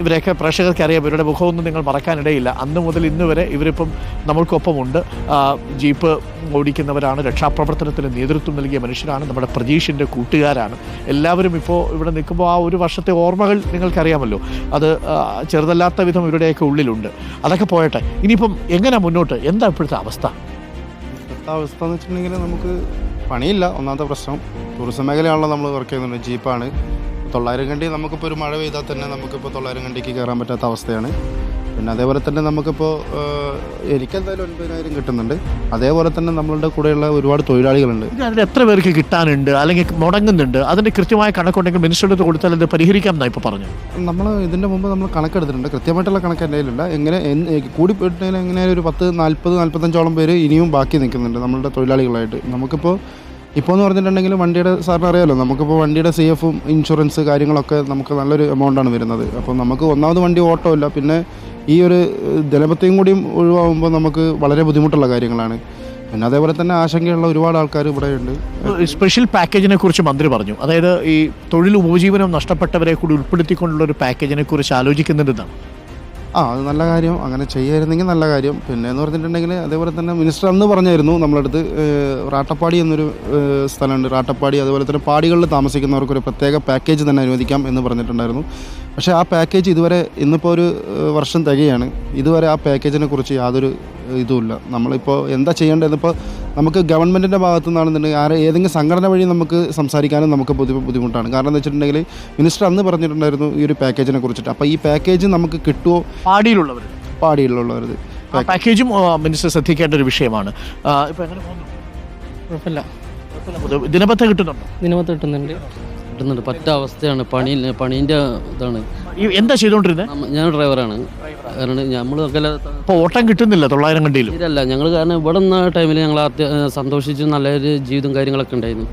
ഇവരെയൊക്കെ പ്രേക്ഷകർക്ക് അറിയാം ഇവരുടെ മുഖമൊന്നും നിങ്ങൾ മറക്കാനിടയില്ല. അന്ന് മുതൽ ഇന്ന് വരെ ഇവരിപ്പം നമ്മൾക്കൊപ്പമുണ്ട്. ജീപ്പ് ഓടിക്കുന്നവരാണ് രക്ഷാപ്രവർത്തനത്തിന് നേതൃത്വം നൽകിയ മനുഷ്യരാണ് നമ്മുടെ പ്രതീഷിന്റെ കൂട്ടുകാരാണ്. എല്ലാവരും ഇപ്പോൾ ഇവിടെ നിൽക്കുമ്പോൾ ആ ഒരു വർഷത്തെ ഓർമ്മകൾ നിങ്ങൾക്കറിയാമല്ലോ. അത് ചെറുതല്ലാത്ത വിധം ഇവരുടെയൊക്കെ ഉള്ളിലുണ്ട്. അതൊക്കെ പോയട്ടെ. ഇനിയിപ്പം എങ്ങനെ മുന്നോട്ട്? എന്താ ഇപ്പോഴത്തെ അവസ്ഥ? ഇപ്പോഴത്തെ അവസ്ഥ എന്ന് വെച്ചിട്ടുണ്ടെങ്കിൽ നമുക്ക് പണിയില്ല. ഒന്നാമത്തെ പ്രശ്നം ടൂറിസം മേഖലയാണല്ലോ നമ്മൾ വർക്ക് ചെയ്യുന്നുണ്ട് ജീപ്പാണ്. തൊള്ളായിരം കണ്ടി നമുക്കിപ്പോൾ ഒരു മഴ പെയ്താൽ തന്നെ നമുക്കിപ്പോൾ തൊള്ളായിരം കണ്ടിക്ക് കയറാൻ പറ്റാത്ത അവസ്ഥയാണ്. പിന്നെ അതേപോലെ തന്നെ നമുക്കിപ്പോൾ എനിക്കെന്തായാലും ഒൻപതിനായിരം കിട്ടുന്നുണ്ട്. അതേപോലെ തന്നെ നമ്മളുടെ കൂടെയുള്ള ഒരുപാട് തൊഴിലാളികളുണ്ട്. ഇത് അതിന് എത്ര പേർക്ക് കിട്ടാനുണ്ട്? അല്ലെങ്കിൽ മുടങ്ങുന്നുണ്ട്? അതിന്റെ കൃത്യമായ കണക്കുണ്ടെങ്കിൽ മിനിസ്റ്ററുടെ കൊടുത്താൽ അത് പരിഹരിക്കാം എന്നാണ് ഇപ്പോൾ പറഞ്ഞു നമ്മൾ ഇതിന്റെ മുമ്പ് നമ്മൾ കണക്കെടുത്തിട്ടുണ്ട്. കൃത്യമായിട്ടുള്ള കണക്ക് എന്റെ കയ്യിലില്ല എങ്ങനെ എന്ന് കൂടി പോയിട്ടുണ്ടെങ്കിൽ എങ്ങനെ ഒരു പത്ത് നാൽപ്പത് നാൽപ്പത്തഞ്ചോളം പേര് ഇനിയും ബാക്കി നിൽക്കുന്നുണ്ട് നമ്മളുടെ തൊഴിലാളികളായിട്ട്. നമുക്കിപ്പോൾ ഇപ്പോൾ എന്ന് പറഞ്ഞിട്ടുണ്ടെങ്കിൽ വണ്ടിയുടെ സാറിന് അറിയാമല്ലോ നമുക്കിപ്പോൾ വണ്ടിയുടെ സി എഫും ഇൻഷുറൻസ് കാര്യങ്ങളൊക്കെ നമുക്ക് നല്ലൊരു എമൗണ്ടാണ് വരുന്നത്. അപ്പോൾ നമുക്ക് ഒന്നാമത് വണ്ടി ഓട്ടോ ഇല്ല പിന്നെ ഈ ഒരു ജലപത്തെയും കൂടിയും ഒഴിവാകുമ്പോൾ നമുക്ക് വളരെ ബുദ്ധിമുട്ടുള്ള കാര്യങ്ങളാണ്. പിന്നെ അതേപോലെ തന്നെ ആശങ്കയുള്ള ഒരുപാട് ആൾക്കാർ ഇവിടെ ഉണ്ട്. സ്പെഷ്യൽ പാക്കേജിനെ കുറിച്ച് മന്ത്രി പറഞ്ഞു. അതായത് ഈ തൊഴിൽ ഉപജീവനം നഷ്ടപ്പെട്ടവരെ കൂടി ഉൾപ്പെടുത്തിക്കൊണ്ടുള്ള ഒരു പാക്കേജിനെ കുറിച്ച് ആലോചിക്കുന്നുണ്ടെന്നാണ് ആ അത് നല്ല കാര്യം. അങ്ങനെ ചെയ്യായിരുന്നെങ്കിൽ നല്ല കാര്യം. പിന്നെ എന്ന് പറഞ്ഞിട്ടുണ്ടെങ്കിൽ അതേപോലെ തന്നെ മിനിസ്റ്റർ അന്ന് പറഞ്ഞായിരുന്നു നമ്മളടുത്ത് റാട്ടപ്പാടി എന്നൊരു സ്ഥലമുണ്ട്. റാട്ടപ്പാടി അതുപോലെ തന്നെ പാടികളിൽ താമസിക്കുന്നവർക്ക് ഒരു പ്രത്യേക പാക്കേജ് തന്നെ അനുവദിക്കാം എന്ന് പറഞ്ഞിട്ടുണ്ടായിരുന്നു. പക്ഷേ ആ പാക്കേജ് ഇതുവരെ ഇന്നിപ്പോൾ ഒരു വർഷം തികയാണ്. ഇതുവരെ ആ പാക്കേജിനെ കുറിച്ച് യാതൊരു ഇതുമില്ല. നമ്മളിപ്പോൾ എന്താ ചെയ്യേണ്ടത് ഇപ്പോൾ നമുക്ക് ഗവൺമെന്റിന്റെ ഭാഗത്തു നിന്നാണെന്നുണ്ടെങ്കിൽ ആരെ ഏതെങ്കിലും സംഘടന വഴി നമുക്ക് സംസാരിക്കാനും നമുക്ക് ബുദ്ധി ബുദ്ധിമുട്ടാണ്. കാരണം എന്താ വെച്ചിട്ടുണ്ടെങ്കിൽ മിനിസ്റ്റർ അന്ന് പറഞ്ഞിട്ടുണ്ടായിരുന്നു ഈ ഒരു പാക്കേജിനെ കുറിച്ചിട്ട്. അപ്പോൾ ഈ പാക്കേജ് നമുക്ക് കിട്ടുമോ പാടിയിലുള്ളവർ പാടിയിലുള്ളവർ പാക്കേജും മിനിസ്റ്റർ ശ്രദ്ധിക്കേണ്ട ഒരു വിഷയമാണ്. ഇപ്പോൾ ഇപ്പൊ എങ്ങനെ പോകുന്നു? കുഴപ്പമില്ല. കുഴപ്പമില്ല. ദിനപത്ര കിട്ടുന്നുണ്ടോ? ദിനപത്ര കിട്ടുന്നുണ്ട്. കിട്ടുന്നുണ്ട് പറ്റ അവസ്ഥയാണ്. പണി പണീന്റെ ഇതാണ്. എന്താ ചെയ്തുകൊണ്ടിരുന്നത് ഞാൻ ഡ്രൈവറാണ്. കാരണം നമ്മളൊക്കെ ഇപ്പോൾ ഓട്ടം കിട്ടുന്നില്ല തൊള്ളായിരം കണ്ടിയിലും. ഇതല്ല ഞങ്ങൾ കാരണം ഇവിടെ നിന്ന ടൈമിൽ ഞങ്ങൾ സന്തോഷിച്ച് നല്ലൊരു ജീവിതം കാര്യങ്ങളൊക്കെ ഉണ്ടായിരുന്നു.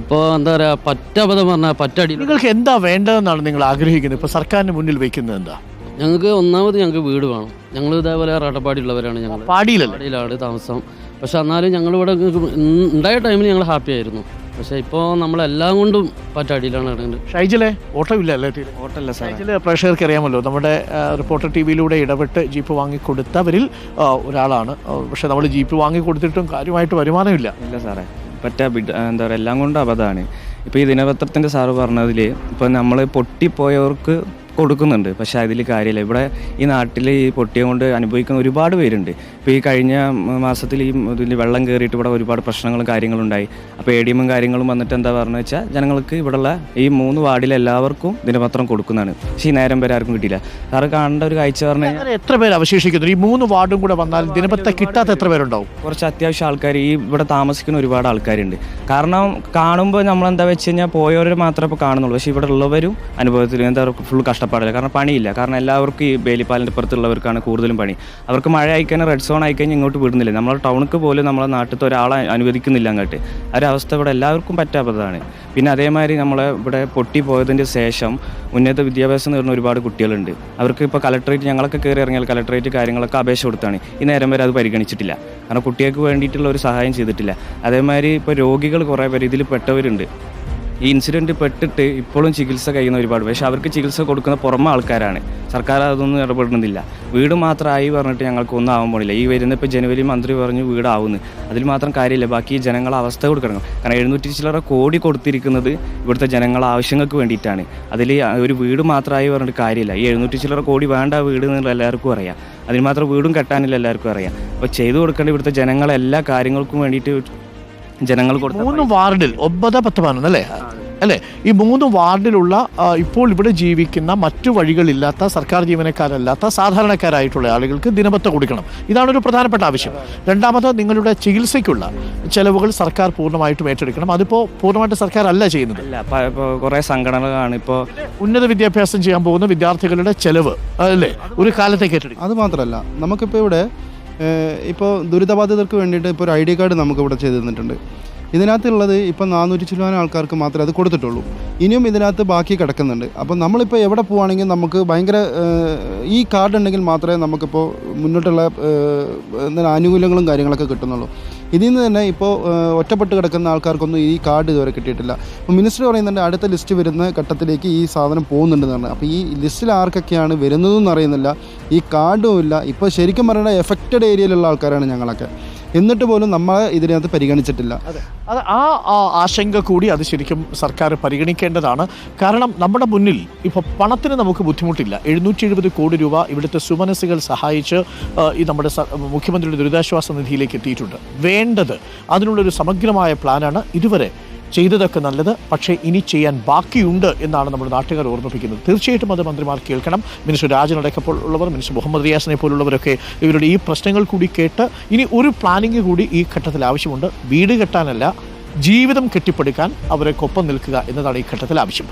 ഇപ്പോൾ എന്താ പറയുക പറ്റബദ്ധം പറഞ്ഞാൽ പറ്റടി നിങ്ങൾക്ക് എന്താ വേണ്ടതെന്നാണ് നിങ്ങൾ ആഗ്രഹിക്കുന്നത്? ഇപ്പോൾ സർക്കാരിന് മുന്നിൽ വെക്കുന്നത് എന്താ? ഞങ്ങൾക്ക് ഒന്നാമത് ഞങ്ങൾക്ക് വീട് വേണം. ഞങ്ങൾ ഇതേപോലെ റട്ടപ്പാടിയുള്ളവരാണ് ഞങ്ങൾ പാടിയിലാണ് താമസം. പക്ഷെ എന്നാലും ഞങ്ങളിവിടെ ഇവിടെ ഉണ്ടായ ടൈമിൽ ഞങ്ങൾ ഹാപ്പി ആയിരുന്നു. പക്ഷേ ഇപ്പോൾ നമ്മളെല്ലാം കൊണ്ടും പറ്റാടിയിലാണ് ഇറങ്ങുന്നത് ഷൈജിലെ ഓട്ടം ഇല്ല അല്ലേ തീരെ ഓട്ടല്ല സാറേ. ഷൈജിൽ പ്രേക്ഷകർക്ക് അറിയാമല്ലോ നമ്മുടെ റിപ്പോർട്ടർ ടി വിയിലൂടെ ഇടപെട്ട് ജീപ്പ് വാങ്ങിക്കൊടുത്തവരിൽ കൊടുത്തവരിൽ ഒരാളാണ്. പക്ഷെ നമ്മൾ ജീപ്പ് വാങ്ങിക്കൊടുത്തിട്ടും കാര്യമായിട്ട് വരുമാനമില്ല. ഇല്ല സാറേ. പറ്റാ ബിഡ് എന്താ പറയുക എല്ലാം കൊണ്ടും അബദ്ധമാണ്. ഇപ്പോൾ ഈ ദിനപത്രത്തിന്റെ സാറ് പറഞ്ഞതിൽ ഇപ്പോൾ നമ്മൾ പൊട്ടിപ്പോയവർക്ക് കൊടുക്കുന്നുണ്ട്. പക്ഷെ അതിൽ കാര്യമില്ല. ഇവിടെ ഈ നാട്ടിൽ ഈ പൊട്ടിയ കൊണ്ട് അനുഭവിക്കുന്ന ഒരുപാട് പേരുണ്ട്. ഇപ്പോൾ ഈ കഴിഞ്ഞ മാസത്തിൽ ഈ ഇതിൽ വെള്ളം കയറിയിട്ട് ഇവിടെ ഒരുപാട് പ്രശ്നങ്ങളും കാര്യങ്ങളും ഉണ്ടായി. അപ്പോൾ എ ഡി എമ്മും കാര്യങ്ങളും വന്നിട്ട് എന്താ പറഞ്ഞു വെച്ചാൽ ജനങ്ങൾക്ക് ഇവിടെയുള്ള ഈ മൂന്ന് വാർഡിലെ എല്ലാവർക്കും ദിനപത്രം കൊടുക്കുന്നതാണ്. പക്ഷേ ഈ നേരം വരെ ആർക്കും കിട്ടിയില്ല. സാറ് കാണേണ്ട ഒരു കാഴ്ച പറഞ്ഞു കഴിഞ്ഞാൽ എത്ര പേര് അവശേഷിക്കുന്നു? ഈ മൂന്ന് വാർഡും കൂടെ വന്നാൽ ദിനപത്രം കിട്ടാത്ത എത്ര പേരുണ്ടാവും? കുറച്ച് അത്യാവശ്യം ആൾക്കാർ ഈ ഇവിടെ താമസിക്കുന്ന ഒരുപാട് ആൾക്കാരുണ്ട്. കാരണം കാണുമ്പോൾ നമ്മൾ എന്താ വെച്ച് കഴിഞ്ഞാൽ പോയവർ മാത്രമേ ഇപ്പോൾ കാണുന്നുള്ളൂ. പക്ഷേ ഇവിടെ ഉള്ളവരും അനുഭവത്തിൽ എന്താ ഫുൾ കഷ്ടപ്പാടില്ല. കാരണം പണിയില്ല. കാരണം എല്ലാവർക്കും ഈ ബേലിപ്പാലിന്റെ പുറത്തുള്ളവർക്കാണ് കൂടുതലും പണി. അവർക്ക് മഴ ആയിക്കഴിഞ്ഞാൽ റെഡ് സോൺ ആയിക്കഴിഞ്ഞാൽ ഇങ്ങോട്ട് വിടുന്നില്ല. നമ്മളെ ടൗണിക്ക് പോലും നമ്മളെ നാട്ടിലത്തെ ഒരാളെ അനുവദിക്കുന്നില്ല അങ്ങോട്ട്. ആ ഒരു അവസ്ഥ ഇവിടെ എല്ലാവർക്കും പറ്റാത്തതാണ്. പിന്നെ അതേമാതിരി നമ്മളെ ഇവിടെ പൊട്ടി പോയതിന്റെ ശേഷം ഉന്നത വിദ്യാഭ്യാസം നേടുന്ന ഒരുപാട് കുട്ടികളുണ്ട്. അവർക്ക് ഇപ്പോൾ കലക്ട്രേറ്റ് ഞങ്ങളൊക്കെ കയറി ഇറങ്ങിയാൽ കലക്ട്രേറ്റ് കാര്യങ്ങളൊക്കെ അപേക്ഷ കൊടുത്താണ്. ഈ നേരം വരെ അത് പരിഗണിച്ചിട്ടില്ല. കാരണം കുട്ടികൾക്ക് വേണ്ടിയിട്ടുള്ള ഒരു സഹായം ചെയ്തിട്ടില്ല. അതേമാതിരി ഇപ്പോൾ രോഗികൾ കുറേ പേര് ഇതിൽ പെട്ടവരുണ്ട്. ഈ ഇൻസിഡന്റ് പെട്ടിട്ട് ഇപ്പോഴും ചികിത്സ കഴിയുന്ന ഒരുപാട് പക്ഷേ അവർക്ക് ചികിത്സ കൊടുക്കുന്ന പുറമെ ആൾക്കാരാണ്. സർക്കാർ അതൊന്നും ഇടപെടുന്നില്ല. വീട് മാത്രമായി പറഞ്ഞിട്ട് ഞങ്ങൾക്ക് ഒന്നും ആവാൻ പോണില്ല. ഈ വരുന്ന ഇപ്പോൾ ജനുവരി മന്ത്രി പറഞ്ഞു വീടാവുന്നു അതിൽ മാത്രം കാര്യമില്ല. ബാക്കി ജനങ്ങൾ ജനങ്ങളെ അവസ്ഥ കൊടുക്കണം. കാരണം എഴുന്നൂറ്റി ചില്ലറ കോടി കൊടുത്തിരിക്കുന്നത് ഇവിടുത്തെ ജനങ്ങൾ ആവശ്യങ്ങൾക്ക് വേണ്ടിയിട്ടാണ്. അതിൽ ഒരു വീട് മാത്രമായി പറഞ്ഞിട്ട് കാര്യമില്ല. ഈ എഴുന്നൂറ്റി ചില്ലറ കോടി വേണ്ട വീട് എന്നുള്ള എല്ലാവർക്കും അറിയാം. അതിന് മാത്രം വീടും കെട്ടാനില്ല എല്ലാവർക്കും അറിയാം. അപ്പോൾ ചെയ്തു കൊടുക്കേണ്ട ഇവിടുത്തെ ജനങ്ങളെ എല്ലാ കാര്യങ്ങൾക്കും വേണ്ടിയിട്ട് ജനങ്ങൾ കൊടുത്ത മൂന്ന് വാർഡിൽ ഒമ്പത് പത്ത് പതിനൊന്ന് അല്ലേ? അല്ലേ? ഈ മൂന്ന് വാർഡിലുള്ള ഇപ്പോൾ ഇവിടെ ജീവിക്കുന്ന മറ്റു വഴികളില്ലാത്ത സർക്കാർ ജീവനക്കാരല്ലാത്ത സാധാരണക്കാരായിട്ടുള്ള ആളുകൾക്ക് ദിനപത്ത കൊടുക്കണം. ഇതാണ് ഒരു പ്രധാനപ്പെട്ട ആവശ്യം. രണ്ടാമത് നിങ്ങളുടെ ചികിത്സയ്ക്കുള്ള ചെലവുകൾ സർക്കാർ പൂർണമായിട്ടും ഏറ്റെടുക്കണം. അതിപ്പോൾ പൂർണമായിട്ട് സർക്കാർ അല്ല ചെയ്യുന്നത് കുറേ സംഘടനകളാണ് ഇപ്പോൾ ഉന്നത വിദ്യാഭ്യാസം ചെയ്യാൻ പോകുന്ന വിദ്യാർത്ഥികളുടെ ചെലവ് അല്ലേ? ഒരു കാലത്തേക്ക് ഏറ്റെടുക്കും. അത് മാത്രമല്ല നമുക്കിപ്പോൾ ഇവിടെ ഇപ്പോൾ ദുരിതബാധിതർക്ക് വേണ്ടിയിട്ട് ഇപ്പോൾ ഒരു ഐ ഡി കാർഡ് നമുക്ക് ഇവിടെ ചെയ്തു തന്നിട്ടുണ്ട്. ഇതിനകത്തുള്ളത് ഇപ്പം നാനൂറ്റി ചില്ലുവാൻ ആൾക്കാർക്ക് മാത്രമേ അത് കൊടുത്തിട്ടുള്ളൂ. ഇനിയും ഇതിനകത്ത് ബാക്കി കിടക്കുന്നുണ്ട്. അപ്പം നമ്മളിപ്പോൾ എവിടെ പോവുകയാണെങ്കിൽ നമുക്ക് ഭയങ്കര ഈ കാർഡ് ഉണ്ടെങ്കിൽ മാത്രമേ നമുക്കിപ്പോൾ മുന്നോട്ടുള്ള ആനുകൂല്യങ്ങളും കാര്യങ്ങളൊക്കെ കിട്ടുന്നുള്ളൂ. ഇതിൽ നിന്ന് തന്നെ ഇപ്പോൾ ഒറ്റപ്പെട്ട് കിടക്കുന്ന ആൾക്കാർക്കൊന്നും ഈ കാർഡ് ഇതുവരെ കിട്ടിയിട്ടില്ല. അപ്പോൾ മിനിസ്റ്റർ പറയുന്നുണ്ട് അടുത്ത ലിസ്റ്റ് വരുന്ന ഘട്ടത്തിലേക്ക് ഈ സാധനം പോകുന്നുണ്ടെന്നാണ് അപ്പോൾ ഈ ലിസ്റ്റിൽ ആർക്കൊക്കെയാണ് വരുന്നതെന്ന് അറിയുന്നില്ല. ഈ കാർഡും ഇല്ല. ഇപ്പോൾ ശരിക്കും പറയുന്നത് എഫക്റ്റഡ് ഏരിയയിലുള്ള ആൾക്കാരാണ് ഞങ്ങളൊക്കെ. എന്നിട്ട് പോലും നമ്മൾ ഇതിനകത്ത് പരിഗണിച്ചിട്ടില്ല. അതെ. ആ ആശങ്ക കൂടി അത് ശരിക്കും സർക്കാർ പരിഗണിക്കേണ്ടതാണ്. കാരണം നമ്മുടെ മുന്നിൽ ഇപ്പോൾ പണത്തിന് നമുക്ക് ബുദ്ധിമുട്ടില്ല. എഴുന്നൂറ്റി എഴുപത് കോടി രൂപ ഇവിടുത്തെ സുമനസ്സുകൾ സഹായിച്ച് ഈ നമ്മുടെ മുഖ്യമന്ത്രിയുടെ ദുരിതാശ്വാസ നിധിയിലേക്ക് എത്തിയിട്ടുണ്ട്. വേണ്ടത് അതിനുള്ളൊരു സമഗ്രമായ പ്ലാനാണ് ഇതുവരെ ചെയ്തതൊക്കെ നല്ലത് പക്ഷേ ഇനി ചെയ്യാൻ ബാക്കിയുണ്ട് എന്നാണ് നമ്മൾ നാട്ടുകാർ ഓർമ്മിപ്പിക്കുന്നത്. തീർച്ചയായിട്ടും അത് മന്ത്രിമാർ കേൾക്കണം. മിനിസ്റ്റർ രാജൻ അടക്കപ്പോൾ ഉള്ളവർ മിനിസ്റ്റർ മുഹമ്മദ് റിയാസിനെ പോലുള്ളവരൊക്കെ ഇവരുടെ ഈ പ്രശ്നങ്ങൾ കൂടി കേട്ട് ഇനി ഒരു പ്ലാനിങ് കൂടി ഈ ഘട്ടത്തിൽ ആവശ്യമുണ്ട്. വീട് കെട്ടാനല്ല ജീവിതം കെട്ടിപ്പടുക്കാൻ അവരെ കൊപ്പം നിൽക്കുക എന്നതാണ് ഈ ഘട്ടത്തിൽ ആവശ്യം.